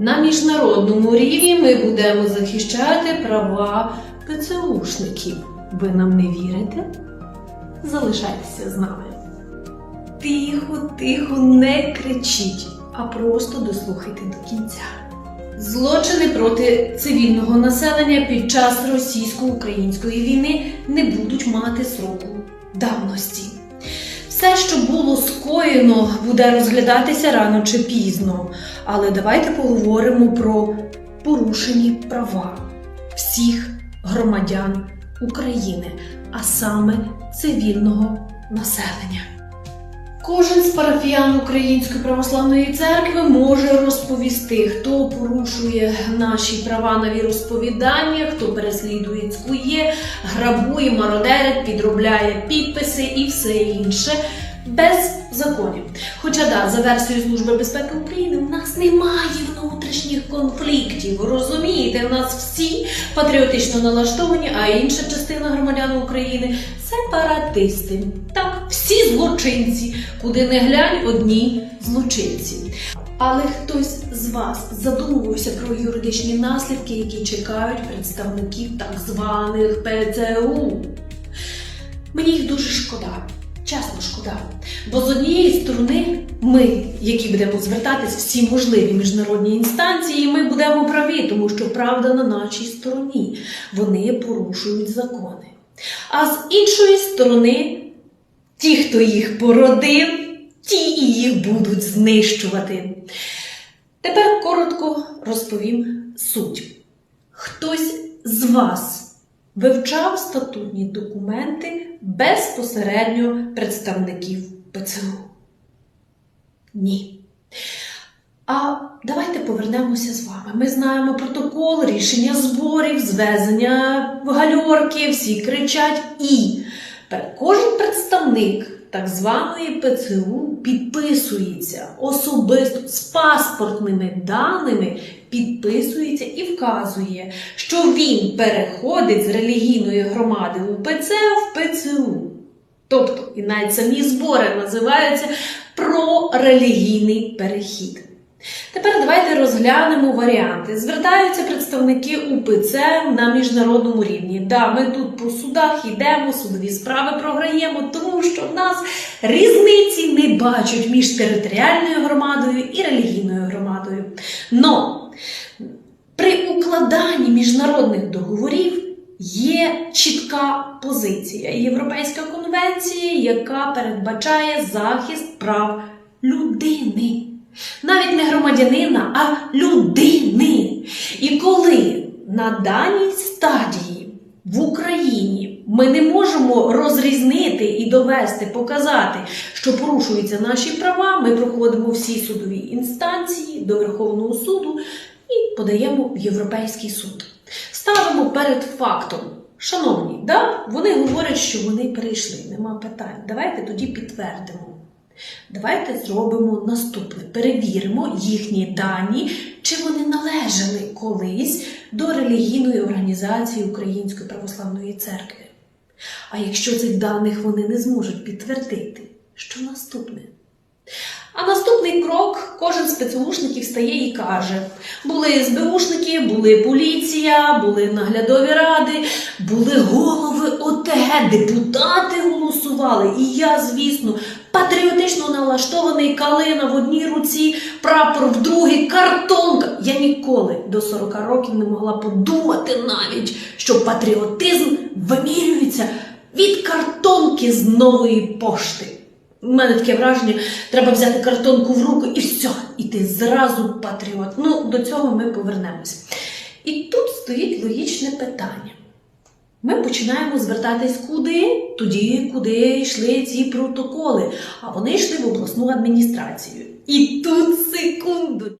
На міжнародному рівні ми будемо захищати права ПЦУшників. Ви нам не вірите? Залишайтеся з нами. Тихо, тихо, не кричіть, а просто дослухайте до кінця. Злочини проти цивільного населення під час російсько-української війни не будуть мати сроку давності. Все, що було скоєно, буде розглядатися рано чи пізно. Але давайте поговоримо про порушені права всіх громадян України, а саме цивільного населення. Кожен з парафіян Української православної церкви може розповісти, хто порушує наші права на віросповідання, хто переслідує, цькує, грабує, мародерить, підробляє підписи і все інше без законів. Хоча да, за версією Служби безпеки України, в нас немає внутрішніх конфліктів. Розумієте, в нас всі патріотично налаштовані, а інша частина громадян України сепаратисти. Так, всі злочинці, куди не глянь, одні злочинці. Але хтось з вас задумувався про юридичні наслідки, які чекають представників так званих ПЦУ. Мені їх дуже шкода, чесно шкода. Бо з однієї сторони, ми, які будемо звертатись всі можливі міжнародні інстанції, ми будемо праві, тому що правда на нашій стороні. Вони порушують закони. А з іншої сторони, ті, хто їх породив, ті їх будуть знищувати. Тепер коротко розповім суть. Хтось з вас вивчав статутні документи безпосередньо представників ПЦУ? Ні. А давайте повернемося з вами. Ми знаємо протокол, рішення зборів, звезення гальорки, всі кричать і кожен представник так званої ПЦУ підписується особисто з паспортними даними, підписується і вказує, що він переходить з релігійної громади УПЦ в ПЦУ. Тобто, і навіть самі збори називаються про релігійний перехід. Тепер давайте розглянемо варіанти. Звертаються представники УПЦ на міжнародному рівні. Да, ми тут по судах йдемо, судові справи програємо, тому що в нас різниці не бачать між територіальною громадою і релігійною громадою. Но при укладанні міжнародних договорів є чітка позиція Європейська конвенція, яка передбачає захист прав людини. Навіть не громадянина, а людини. І коли на даній стадії в Україні ми не можемо розрізнити і довести, показати, що порушуються наші права, ми проходимо всі судові інстанції до Верховного суду і подаємо в Європейський суд. Ставимо перед фактом. Шановні, да, вони говорять, що вони перейшли, нема питань. Давайте тоді підтвердимо. Давайте зробимо наступне: перевіримо їхні дані, чи вони належали колись до релігійної організації Української православної церкви. А якщо цих даних вони не зможуть підтвердити, що наступне? А наступний крок кожен з спецушників стає і каже: були СБУшники, були поліція, були наглядові ради, були голови ОТГ, депутати голосували. І я, звісно, патріотично налаштований калина в одній руці, прапор в другій, картонка. Я ніколи до 40 років не могла подумати навіть, що патріотизм вимірюється від картонки з нової пошти. У мене таке враження, треба взяти картонку в руку і все, і ти зразу патріот. Ну, до цього ми повернемось. І тут стоїть логічне питання. Ми починаємо звертатись куди? Тоді, куди йшли ці протоколи, а вони йшли в обласну адміністрацію. І тут секунду.